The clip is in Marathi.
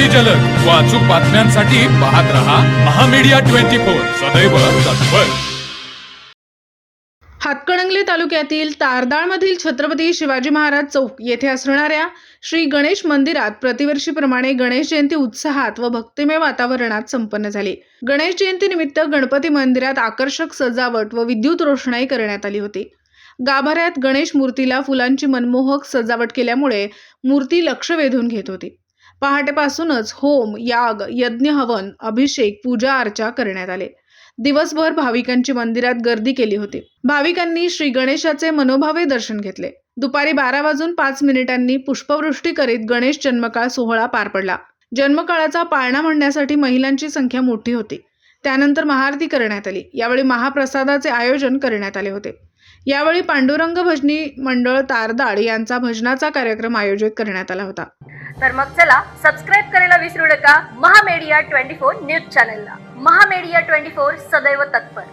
अति जलद. व अचूक बातम्यांसाठी पाहत रहा महामीडिया ट्वेंटी फोर. सदैव तत्पर. हातकणंगले तालुक्यातील तारदाळमधील छत्रपती शिवाजी महाराज चौक येथे असणाऱ्या श्री गणेश मंदिरात प्रतिवर्षीप्रमाणे गणेश जयंती उत्साहात व भक्तिमय वातावरणात संपन्न झाली. गणेश जयंतीनिमित्त गणपती मंदिरात आकर्षक सजावट व विद्युत रोषणाई करण्यात आली होती. गाभाऱ्यात गणेश मूर्तीला फुलांची मनमोहक सजावट केल्यामुळे मूर्ती लक्ष वेधून घेत होती. पहाटेपासूनच होम याग यज्ञ हवन अभिषेक पूजा अर्चा करण्यात आले. दिवसभर भाविकांची मंदिरात गर्दी केली होती. भाविकांनी श्री गणेशाचे मनोभावे दर्शन घेतले. दुपारी बारा वाजून पाच मिनिटांनी पुष्पवृष्टी करीत गणेश जन्मकाळ सोहळा पार पडला. जन्मकाळाचा पाळणा म्हणण्यासाठी महिलांची संख्या मोठी होती. त्यानंतर महाआरती करण्यात आली. यावेळी महाप्रसादाचे आयोजन करण्यात आले होते. यावेळी पांडुरंग भजनी मंडळ तारदाळ यांचा भजनाचा कार्यक्रम आयोजित करण्यात आला होता. तर मग चला सबस्क्राईब करायला विसरू नका. महामेडिया ट्वेंटी फोर न्यूज चॅनलला. महामेडिया ट्वेंटी फोर सदैव तत्पर.